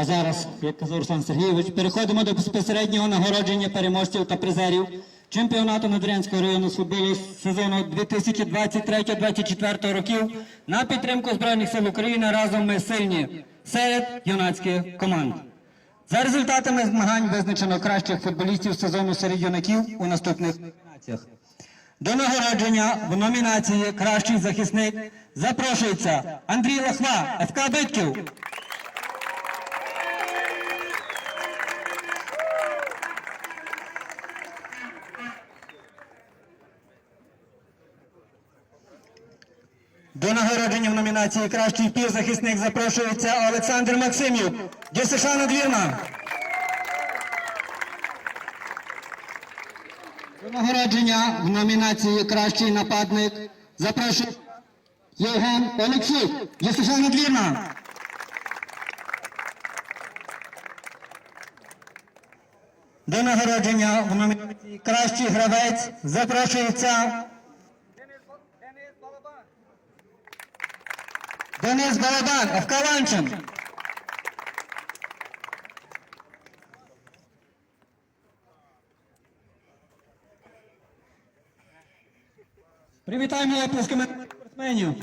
А зараз, як казав Руслан Сергійович, переходимо до безпосереднього нагородження переможців та призерів чемпіонату Надвірянського району з футболу сезону 2023-2024 років на підтримку Збройних сил України разом ми сильні серед юнацьких команд. За результатами змагань визначено кращих футболістів сезону серед юнаків у наступних номінаціях. До нагородження в номінації Кращий захисник запрошується Андрій Лахва, ФК Битків. До нагородження в номінації Кращий півзахисник запрошується Олександр Максимюк, ДЮСШ Надвірна. До нагородження в номінації Кращий нападник запрошується Євген Олексій, ДЮСШ Надвірна. До нагородження в номінації Кращий гравець запрошується Денис Балабан, ФК Ланчин. Привітаємо оплесками спортсменів.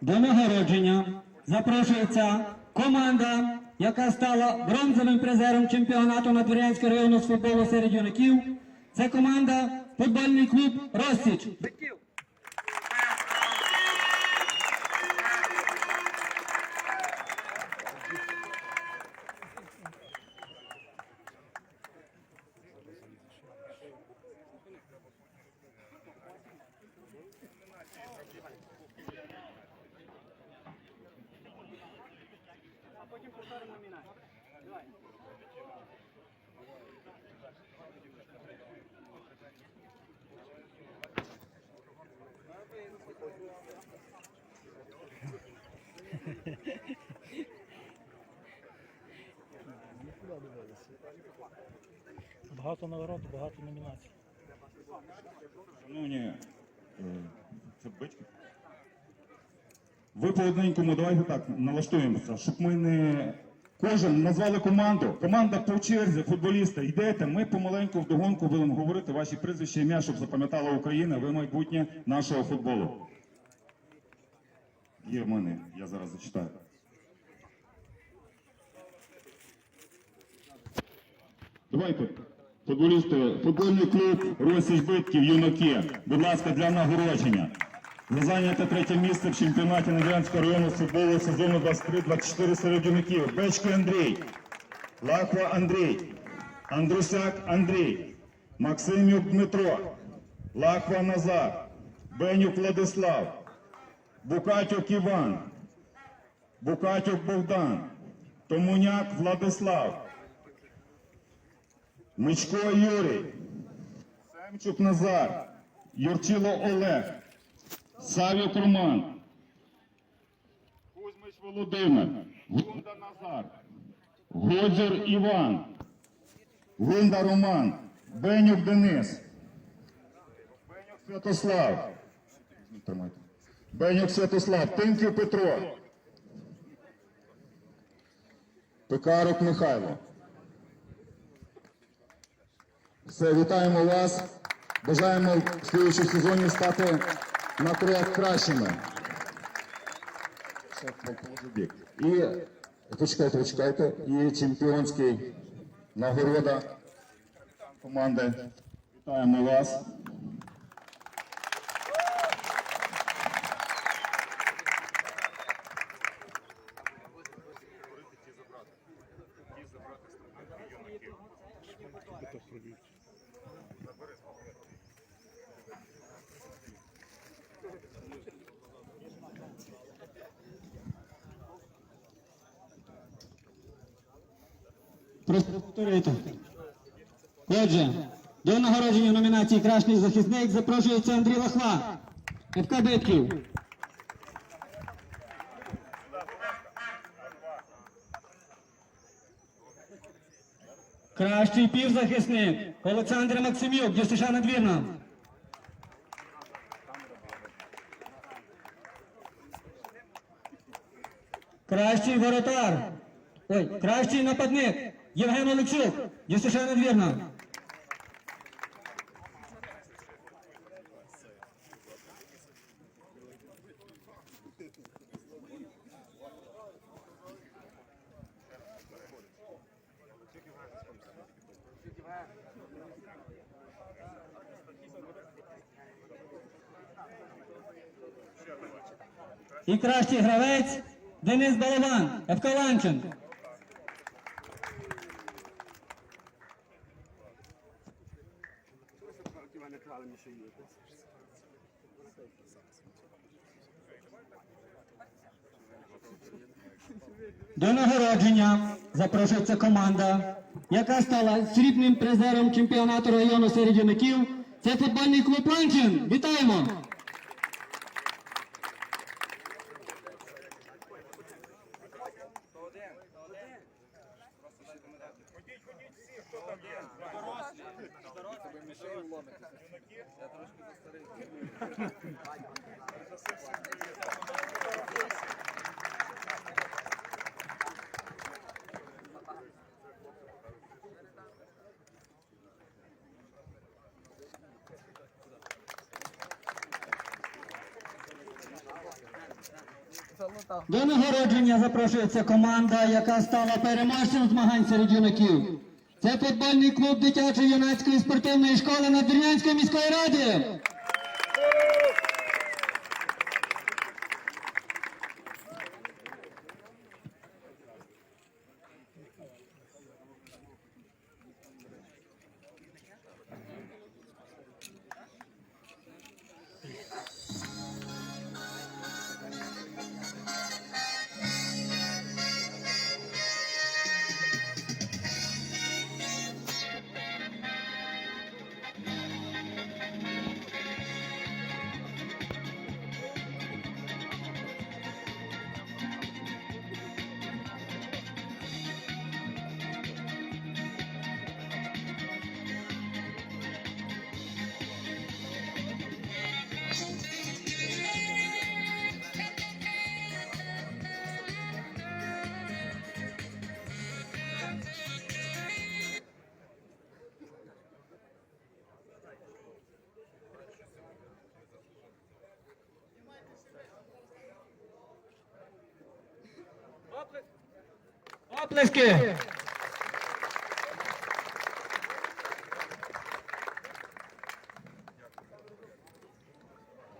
До нагородження запрошується команда, яка стала бронзовим призером чемпіонату Надвірянського району з футболу серед юнаків. Це команда футбольний клуб Ростіч. Багато нагород, багато номінацій. Шановні е, це батьки. Ви по одненькому давайте так налаштуємося, щоб ми не кожен назвали команду. Команда по черзі, футболіста, йдете, ми помаленьку вдогонку будемо говорити ваші прізвища ім'я, щоб запам'ятала Україна, ви майбутнє нашого футболу. Є в мене, я зараз зачитаю. Давайте, футболісти, футбольний клуб Росіч Битків, юнаки. Будь ласка, для нагородження. За зайняте третє місце в чемпіонаті Надвірянського району футболу сезону 23-24 серед юнаків. Бечко Андрій, Лахва Андрій, Андрусяк Андрій, Максимюк Дмитро, Лахва Назар, Бенюк Владислав, Букатюк Іван, Букатюк Богдан, Томуняк Владислав, Мичко Юрій, Семчук Назар, Юрчило Олег, Савік Роман, Кузьмич Володимир, Гунда Назар, Годзір Іван, Гунда Роман, Бенюк Денис, Бенюк Святослав, Бенюк Святослав, Тинків Петро, Пекарук Михайло. Все, вітаємо вас. Бажаємо в слідчому сезоні стати на трьох кращими. І почекайте, почекайте. І чемпіонський нагорода команди. Вітаємо вас. Хто хрубить? Прошу. Отже, до нагородження номінації Кращий захисник запрошується Андрій Лахва. ФК Битків. Кращий півзахисник Олександр Максимюк, ДЮСШ Надвірна. Кращий воротар. Ой, кращий нападник. Євген Олексюк, ДЮСШ Надвірна. І кращий гравець Денис Балабан, ФК До нагородження запрошується команда, яка стала срібним призером чемпіонату району серед юнаків. Це футбольний клуб Ланчин. Вітаємо! До нагородження запрошується команда, яка стала переможцем змагань серед юнаків. Це футбольний клуб дитячої юнацької спортивної школи Надвірнянської міської ради. Оплески!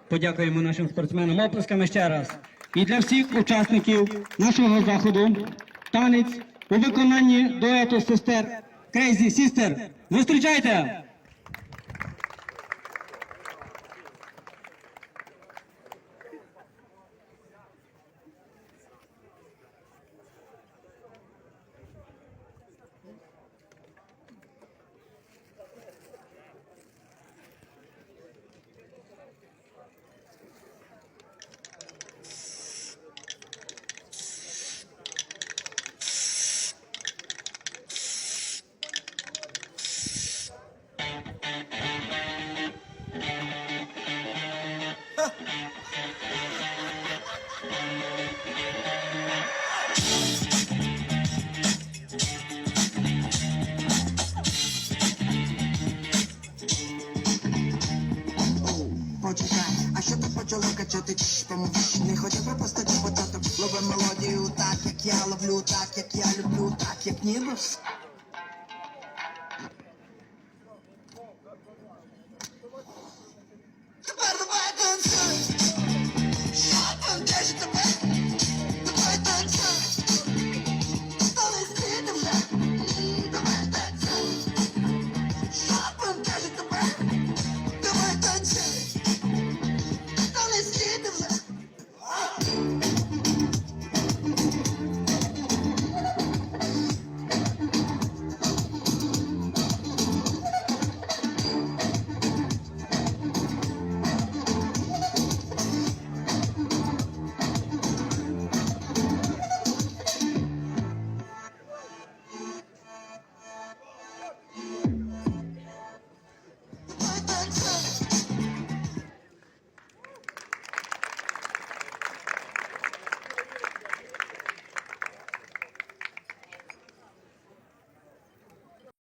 Подякуємо нашим спортсменам оплесками ще раз. І для всіх учасників нашого заходу танець у виконанні дуету сестер Crazy Sister. Зустрічайте! Качати чш, помовч Не хотів пропустити початок Лови мелодію так, як я ловлю, так, як я люблю, так, як ніби